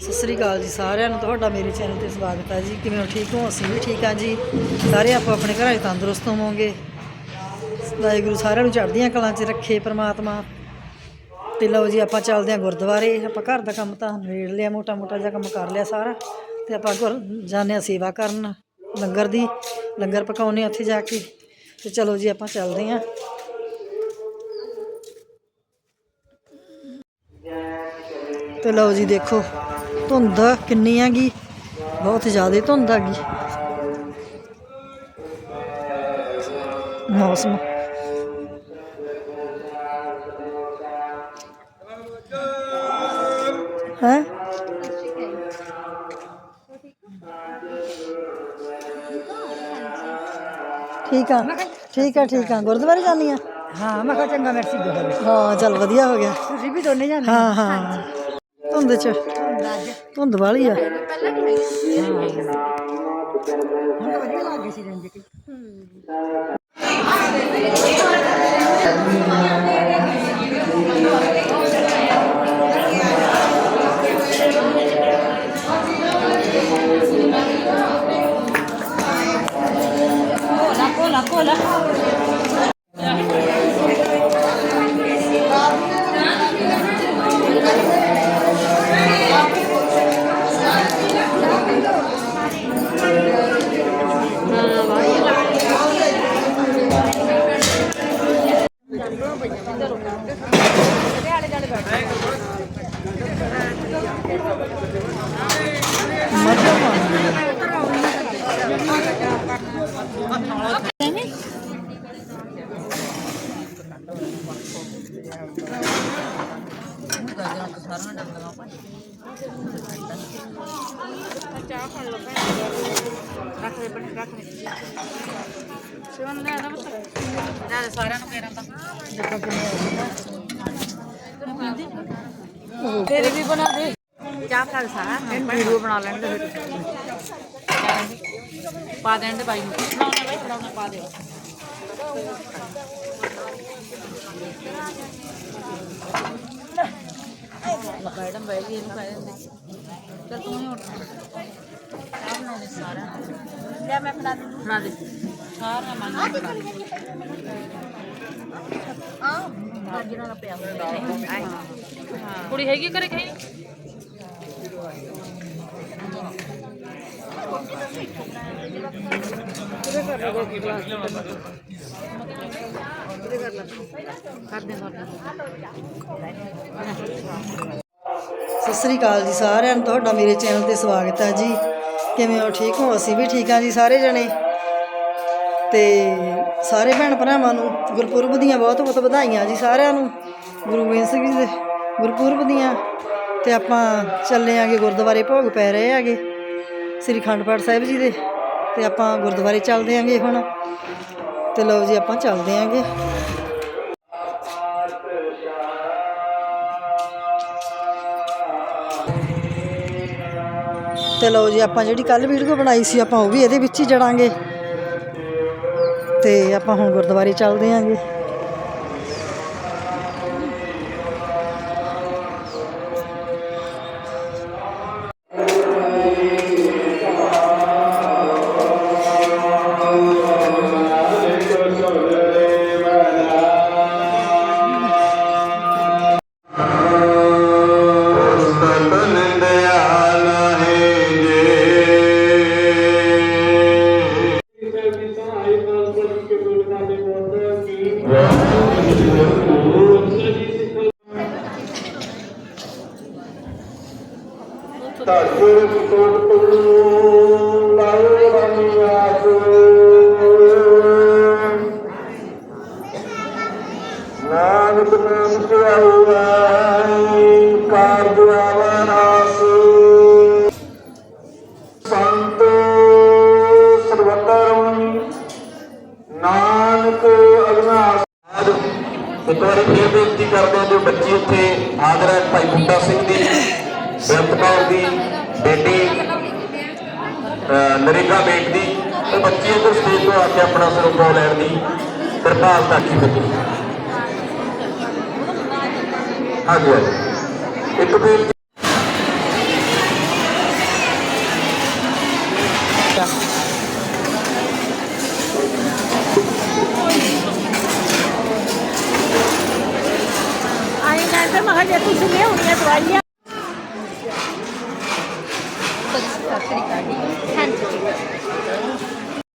ਸਤਿ ਸ੍ਰੀ ਅਕਾਲ ਜੀ ਸਾਰਿਆਂ ਨੂੰ, ਤੁਹਾਡਾ ਮੇਰੇ ਚੈਨਲ ਤੇ ਸਵਾਗਤ ਹੈ ਜੀ। ਕਿਵੇਂ ਹੋ? ਠੀਕ ਹੋ? ਅਸੀਂ ਵੀ ਠੀਕ ਹਾਂ ਜੀ। ਸਾਰੇ ਆਪੋ ਆਪਣੇ ਘਰਾਂ 'ਚ ਤੰਦਰੁਸਤ ਹੋਵੋਗੇ। ਵਾਹਿਗੁਰੂ ਸਾਰਿਆਂ ਨੂੰ ਚੜ੍ਹਦੀਆਂ ਕਲਾਂ 'ਚ ਰੱਖੇ ਪ੍ਰਮਾਤਮਾ। ਤੇ ਲਓ ਜੀ, ਆਪਾਂ ਚੱਲਦੇ ਹਾਂ ਗੁਰਦੁਆਰੇ। ਆਪਾਂ ਘਰ ਦਾ ਕੰਮ ਤਾਂ ਨਵੇੜ ਲਿਆ ਮੋਟਾ ਮੋਟਾ ਜਿਹਾ ਕੰਮ ਕਰ ਲਿਆ ਸਾਰਾ। ਤੇ ਆਪਾਂ ਗੁਰ ਜਾਂਦੇ ਹਾਂ ਸੇਵਾ ਕਰਨ ਲੰਗਰ ਦੀ। ਲੰਗਰ ਪਕਾਉਨੇ ਹਾਂ ਉੱਥੇ ਜਾ ਕੇ। ਤੇ ਚਲੋ ਜੀ, ਆਪਾਂ ਚੱਲਦੇ ਹਾਂ। ਤੇ ਲਓ ਜੀ, ਦੇਖੋ। ਧੁੰਦ ਕਿੰਨੀ ਹੈਗੀ? ਬਹੁਤ ਜ਼ਿਆਦਾ ਧੁੰਦ ਹੈਗੀ। ਮੌਸਮ। ਹੈ? ਠੀਕ ਆ ਠੀਕ ਆ ਠੀਕ ਆ। ਗੁਰਦੁਆਰੇ ਜਾਨੀ ਆ? ਹਾਂ ਮੈਂ ਕਿਹਾ ਚੰਗਾ ਮੈਰਸੀ ਦੋ ਹਾਂ ਚੱਲ ਵਧੀਆ ਹੋ ਗਿਆ। ਤੁਸੀਂ ਵੀ ਦੋਨੇ ਜਾਂਦੇ ਹਾਂ ਹਾਂ। ਧੁੰਦ ਚ ਧੁੰਦ ਵਾਲੀ ਆ। ਹੁਣ ਤਾਂ ਵਧੀਆ ਲੱਗ ਗਈ ਸੀ ਰੰਜ ਕੇ ਚਾਹ ਖਾਣ ਲੱਗਾ। ਰੱਖ ਲੈ ਬਣ ਰੱਖ ਲੈ ਕੋਲਾ ਕੋਲਾ ਕੋਲਾ ਮੱਝਾਂ ਪਾਉਂਦੀ ਆ ਸਾਰਿਆਂ ਨੂੰ ਕਹਿਣਾ ਤਾਂ ਦੇਖੋ ਕਿੰਨੇ ਤੇਰੇ ਵੀ ਬਣਾ ਦੇ। ਚਾਹ ਫੜ ਸਾਰਾ ਵੀਡੀਓ ਬਣਾ ਲੈਣ ਦੇ ਫਿਰ ਪਾ ਦੇਣ ਦੇ ਬਾਈ ਨੂੰ। ਬਣਾਉਣਾ ਬਾਈ ਬਣਾਉਣਾ ਪਾ ਦੇ। ਮੈਡਮ ਗਈ ਇਹਨੂੰ ਕਹਿ ਦਿੰਦੇ ਚਲ ਤੂੰ ਹੀ ਉੱਠ ਚਾਹ ਬਣਾ ਸਾਰਾ ਲੈ ਮੈਂ ਬਣਾ ਦੇ ਬਣਾ ਦੇ ਸਾਰਾ ਮਨ ਆ ਬਾਜਰਾ ਨਾ ਪਿਆ ਹੋਇਆ ਕੁੜੀ ਹੈਗੀ ਘਰੇ ਕਹੀਂ? ਕਰਦੇ ਕਰਦੇ ਸਤਿ ਸ੍ਰੀ ਅਕਾਲ ਜੀ ਸਾਰਿਆਂ ਨੂੰ, ਤੁਹਾਡਾ ਮੇਰੇ ਚੈਨਲ ਤੇ ਸਵਾਗਤ ਹੈ ਜੀ। ਕਿਵੇਂ ਹੋ? ਠੀਕ ਹੋ? ਅਸੀਂ ਵੀ ਠੀਕ ਹਾਂ ਜੀ, ਸਾਰੇ ਜਣੇ। ਤੇ ਸਾਰੇ ਭੈਣ ਭਰਾਵਾਂ ਨੂੰ ਗੁਰਪੁਰਬ ਦੀਆਂ ਬਹੁਤ ਬਹੁਤ ਵਧਾਈਆਂ ਜੀ ਸਾਰਿਆਂ ਨੂੰ। ਗੁਰੂ ਗੋਬਿੰਦ ਸਿੰਘ ਜੀ ਦੇ ਗੁਰਪੁਰਬ ਦੀਆਂ। ਤੇ ਆਪਾਂ ਚੱਲੇ ਆਂਗੇ ਗੁਰਦੁਆਰੇ ਭੋਗ ਪੈ ਰਹੇ ਆਗੇ, ਸ੍ਰੀ ਅਖੰਡ ਪਾਠ ਸਾਹਿਬ ਜੀ ਦੇ। ਤੇ ਆਪਾਂ ਗੁਰਦੁਆਰੇ ਚੱਲਦੇ ਆਂਗੇ ਹੁਣ। ਤੇ ਲਓ ਜੀ, ਆਪਾਂ ਚੱਲਦੇ ਆਂਗੇ। ਤੇ ਲਓ ਜੀ, ਆਪਾਂ ਜਿਹੜੀ ਕੱਲ ਵੀਡੀਓ ਬਣਾਈ ਸੀ, ਆਪਾਂ ਉਹ ਵੀ ਇਹਦੇ ਵਿੱਚ ਹੀ ਜੜਾਂਗੇ। ਤੇ ਆਪਾਂ ਹੁਣ ਗੁਰਦੁਆਰੇ ਚੱਲਦੇ ਆਂਗੇ। ਸਤ ਤਾਜੁਰ ਕੋਟ ਤੂ ਲਾਇ ਰਾਮੀ ਨਾਨਕ ਨਾਮ ਸੁਆਈ ਕਾਰਜ ਆਵਨਾਸ ਸੰਤ ਸਰਵਤਰਮ ਨਾਨਕ ਅਗਨਾਸ ਇੱਕ ਵਾਰੀ ਫੇਰ ਬੇਨਤੀ ਕਰਦੇ ਜੋ ਬੱਚੀ ਉੱਥੇ ਹਾਜ਼ਰ ਹੈ ਭਾਈ ਬੁੱਢਾ ਸਿੰਘ ਦੀ ਗੁਰਪਤੌਰ ਦੀ ਬੇਟੀ ਨਰੇਗਾ ਬੇਟ ਦੀ ਉਹ ਬੱਚੀ ਉਧਰ ਸਟੇਜ ਤੋਂ ਆ ਕੇ ਆਪਣਾ ਸਿਰ ਉਪਰ ਲੈਣ ਦੀ ਕਿਰਪਾਲਤਾ ਕੀਤੀ ਹਾਂਜੀ ਹਾਂਜੀ। ਇੱਕ ਬੇਟੀ ਆਈ ਨਾ ਤੇ ਮਹਾਂ ਜੇ ਤੁਸੀਂ ਲਿਆਉਣੀਆਂ ਦਵਾਈਆਂ। ਸਤਿ ਸ੍ਰੀ ਅਕਾਲ ਜੀ ਹਾਂਜੀ